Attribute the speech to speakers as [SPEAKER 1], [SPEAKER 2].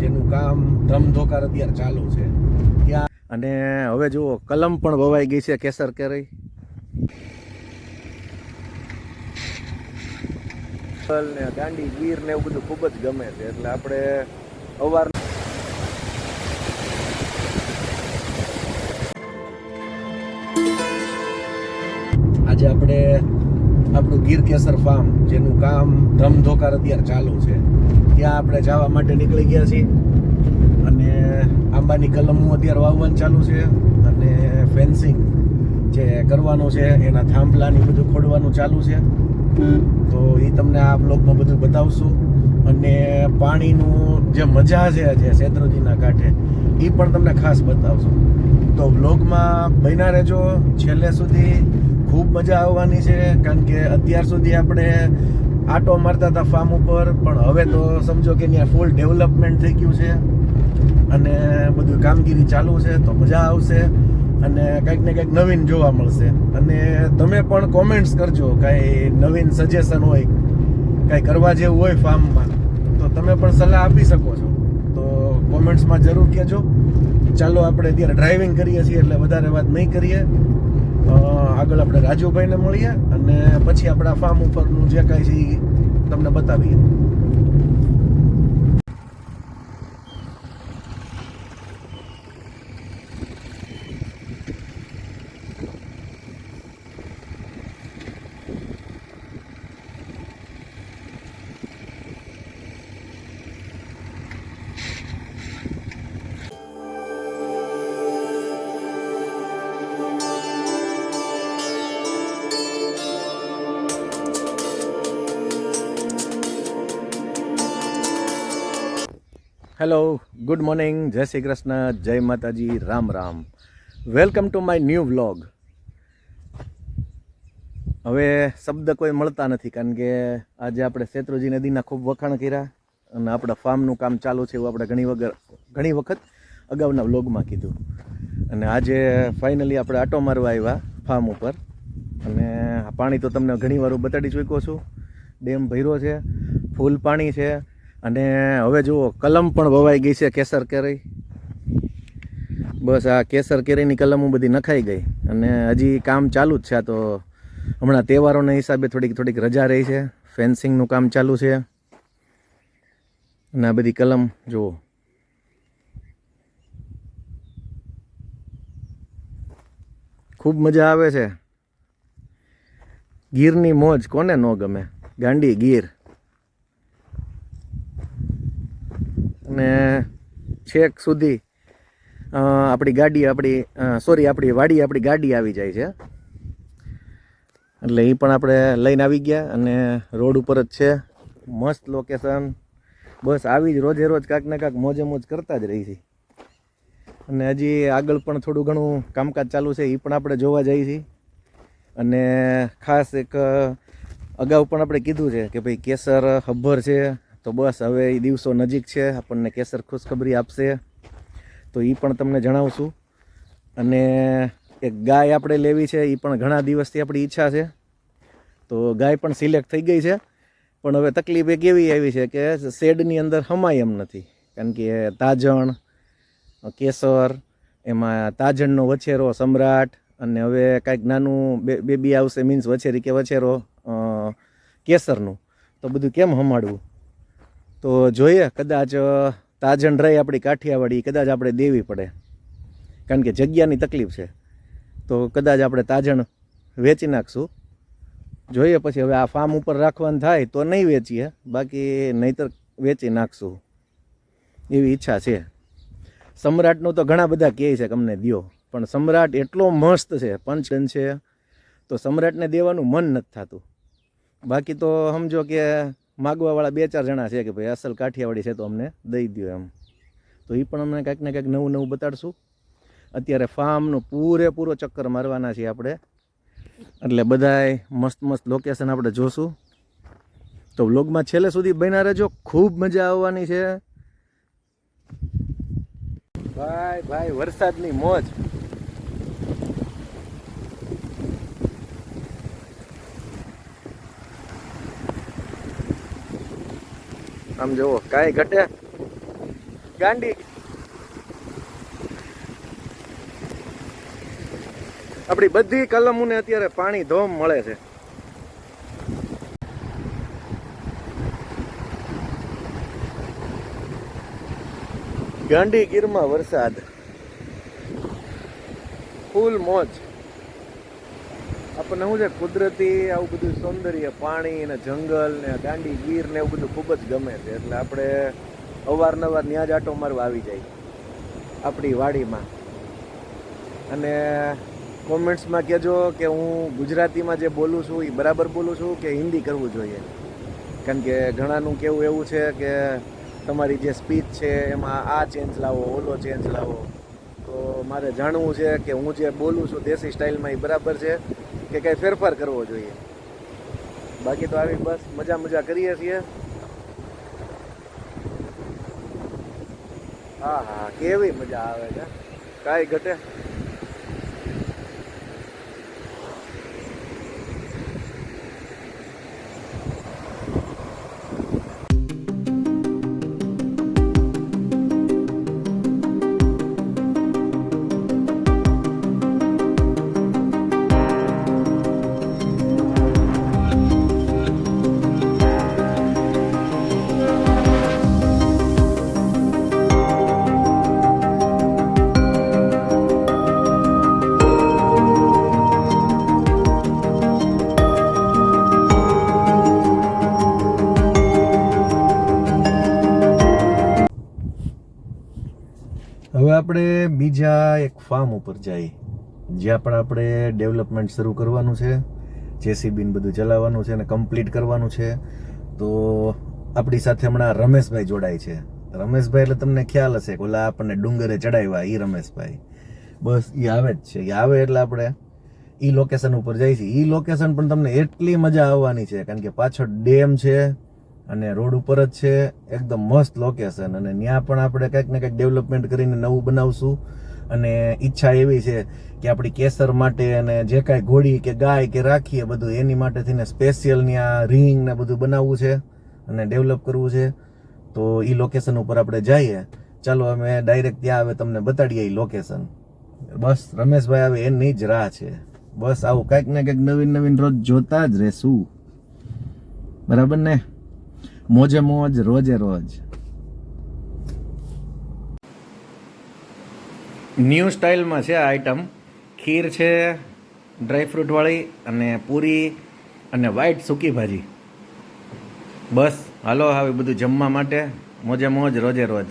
[SPEAKER 1] જેનું કામ ધમધોકાર અત્યારે ચાલુ છે. ત્યાં અને હવે જુઓ કલમ પણ વવાઈ ગઈ છે કેસર કેરી. ને દાંડી ગીર ને એવું બધું ખૂબ જ ગમે છે એટલે આપણે અવાર આજે આપણે આપણું ગીર કેસર ફાર્મ જેનું કામ ધમધોકાર અત્યારે ચાલુ છે. ત્યાં આપણે જવા માટે નીકળી ગયા છીએ. અને આંબાની કલમો અત્યારે વાવવાનું ચાલુ છે અને ફેન્સિંગ જે કરવાનું છે, એના થાંભલાની બધું ખોડવાનું ચાલુ છે. તો એ તમને આ બ્લોગમાં બધું બતાવશું. અને પાણીનું જે મજા છે જે શેત્રુજીના કાંઠે એ પણ તમને ખાસ બતાવશું. તો બ્લોગમાં બન્યા રહેજો. છેલ્લે સુધી ખૂબ મજા આવવાની છે, કારણ કે અત્યાર સુધી આપણે આટો મારતા હતા ફાર્મ ઉપર, પણ હવે તો સમજો કે ત્યાં ફૂલ ડેવલપમેન્ટ થઈ ગયું છે અને બધું કામગીરી ચાલુ છે, તો મજા આવશે અને કંઈક ને કંઈક નવીન જોવા મળશે. અને તમે પણ કોમેન્ટ્સ કરજો કાંઈ નવીન સજેશન હોય, કાંઈ કરવા જેવું હોય ફાર્મમાં તો તમે પણ સલાહ આપી શકો છો. તો કોમેન્ટ્સમાં જરૂર કહેજો. ચાલો આપણે અત્યારે ડ્રાઇવિંગ કરીએ છીએ, એટલે વધારે વાત નહીં કરીએ. આગળ આપણે રાજુભાઈને મળીએ અને પછી આપણા ફાર્મ ઉપરનું જે કાંઈ છે તમને બતાવીએ. હેલો ગુડ મોર્નિંગ જય શ્રી કૃષ્ણ, જય માતાજી, Ram Ram. Welcome to my new vlog હવે શબ્દ કોઈ મળતા નથી, કારણ કે આજે આપણે શેત્રુજી નદીના ખૂબ વખાણ કર્યા અને આપણા ફાર્મનું કામ ચાલુ છે એવું આપણે ઘણી વગર ઘણી વખત અગાઉના વ્લોગમાં કીધું. અને આજે ફાઇનલી આપણે આટો મારવા આવ્યા ફાર્મ ઉપર. અને પાણી તો તમને ઘણી વાર બતાડી ચૂક્યો છું. ડેમ ભર્યો છે, ફૂલ પાણી છે. અને હવે જુઓ, કલમ પણ વવાઈ ગઈ છે કેસર કેરી. બસ આ કેસર કેરીની કલમો બધી નખાઈ ગઈ. અને હજી કામ ચાલુ જ છે તો. હમણાં તહેવારોના હિસાબે થોડીક થોડીક રજા રહી છે. ફેન્સિંગનું કામ ચાલુ છે. અને આ બધી કલમ, જુઓ. ખૂબ મજા આવે છે. ગીરની મોજ કોને ન ગમે? ગાંડી ગીર. અને છેક સુધી આપણી ગાડી આપણી સોરી આપણી વાડી, આપણી ગાડી આવી જાય છે. એટલે એ પણ આપણે લઈને આવી ગયા અને રોડ ઉપર જ છે. મસ્ત લોકેશન બસ આવી જ રોજે રોજ કાંક ને કાંક મોજે મોજ કરતા જ રહી છે અને હજી આગળ પણ થોડું ઘણું કામકાજ ચાલુ છે એ પણ આપણે જોવા જઈએ છીએ. અને ખાસ એક, અગાઉ પણ આપણે કીધું છે કે ભાઈ કેસર, હબ્બર છે તો બસ હવે એ દિવસો નજીક છે, આપણને કેસર ખુશખબરી આપશે. તો એ પણ તમને જણાવશું. અને એક ગાય આપણે લેવી છે એ પણ ઘણા દિવસથી આપણી ઈચ્છા છે. તો ગાય પણ સિલેક્ટ થઈ ગઈ છે. પણ હવે તકલીફ એક એવી આવી છે કે શેડની અંદર હમાય એમ નથી. કારણ કે તાજણ, કેસર, એમાં તાજણનો વછેરો, સમ્રાટ, અને હવે કાંઈક નાનું બેબી આવશે, મીન્સ વછેરી કે વછેરો કેસરનું. તો બધું કેમ હમાડવું? તો જોઈએ, કદાચ તાજણ રહી આપણી કાઠિયાવાડી, કદાચ આપણે દેવી પડે. કારણ કે જગ્યાની તકલીફ છે. તો કદાચ આપણે તાજણ વેચી નાખશું. જોઈએ પછી હવે આ ફાર્મ ઉપર રાખવાનું થાય તો નહીં વેચીએ, બાકી નહીતર વેચી નાખશું. એવી ઈચ્છા છે. સમ્રાટનું તો ઘણા બધા કહે છે કે અમને દ્યો, પણ સમ્રાટ એટલો મસ્ત છે પંચન છે. તો સમ્રાટને દેવાનું મન નથી થતું. બાકી તો સમજો કે માગવાવાળા બે ચાર જણા છે કે ભાઈ અસલ કાઠિયાવાડી છે તો અમને દઈ દો એમ. તો એ પણ અમને કંઈક ને કાંઈક નવું નવું બતાડશું. અત્યારે ફાર્મનું પૂરેપૂરો ચક્કર મારવાના છીએ આપણે. એટલે બધાય મસ્ત મસ્ત લોકેશન આપણે જોશું. તો વ્લોગમાં છેલ્લે સુધી બન્યા રહેજો. ખૂબ મજા આવવાની છે. ભાઈ ભાઈ, વરસાદની મોજ. આમ જુઓ, કાંઈ ઘટે. ગાંડી. આપણી બધી કલમોને અત્યારે પાણી ધોમ મળે છે. ગાંડી ગીરમાં વરસાદ. ફૂલ મોજ. આપણને શું છે, કુદરતી આવું બધું સૌંદર્ય, પાણી ને જંગલ ને દાંડી, ગીર ને એવું બધું ખૂબ જ ગમે છે. એટલે આપણે અવારનવાર ત્યાં જ આટો મારવા આવી જાય આપણી વાડીમાં. અને કોમેન્ટ્સમાં કહેજો કે હું ગુજરાતીમાં જે બોલું છું એ બરાબર બોલું છું કે હિન્દી કરવું જોઈએ? કારણ કે ઘણાનું કેવું એવું છે કે તમારી જે સ્પીચ છે, એમાં આ ચેન્જ લાવો, ઓલો ચેન્જ લાવો. તો મારે જાણવું છે કે હું જે બોલું છું દેશી સ્ટાઇલમાં એ બરાબર છે કે કંઈ ફેરફાર કરવો જોઈએ? બાકી તો આવી બસ મજા મજા કરીએ છીએ. હા હા, કેવી મજા આવે છે? કાંઈ ઘટે? આપણે બીજા એક ફાર્મ ઉપર જઈએ, જ્યાં પણ આપણે ડેવલપમેન્ટ શરૂ કરવાનું છે જેસીબીન બધું ચલાવવાનું છે અને કમ્પ્લીટ કરવાનું છે, તો આપણી સાથે હમણાં રમેશભાઈ જોડાય છે. રમેશભાઈ, એટલે તમને ખ્યાલ હશે કે ઓલા આપણને ડુંગરે ચડાવ્યા એ રમેશભાઈ. બસ એ આવે જ છે. એ આવે એટલે આપણે એ લોકેશન ઉપર જઈએ છીએ એ લોકેશન પણ તમને એટલી મજા આવવાની છે, કારણ કે પાછળ ડેમ છે અને રોડ ઉપર જ છે, એકદમ મસ્ત લોકેશન અને ત્યાં પણ આપણે કંઈક ને કંઈક ડેવલપમેન્ટ કરીને નવું બનાવશું. અને ઈચ્છા એવી છે કે આપણી કેસર માટે અને જે કાંઈ ઘોડી કે ગાય કે રાખીએ બધું, એની માટે થઈને સ્પેશિયલ ત્યાં રિંગ ને બધું બનાવવું છે અને ડેવલપ કરવું છે. તો એ લોકેશન ઉપર આપણે જઈએ. ચાલો, અમે ડાયરેક્ટ ત્યાં આવે, તમને બતાડીએ એ લોકેશન બસ, રમેશભાઈ આવે એની જ રાહ છે. બસ, આવું કંઈક ને કંઈક નવીન નવીન રોજ જોતા જ રહેશું. બરાબર ને? મોજે મોજ, રોજે રોજ. ન્યૂ સ્ટાઇલમાં છે આ આઈટમ ખીર છે ડ્રાય ફ્રૂટવાળી અને પૂરી અને વ્હાઈટ સૂકી ભાજી. બસ, હાલો હવે બધું જમવા માટે. મોજે મોજ, રોજે રોજ.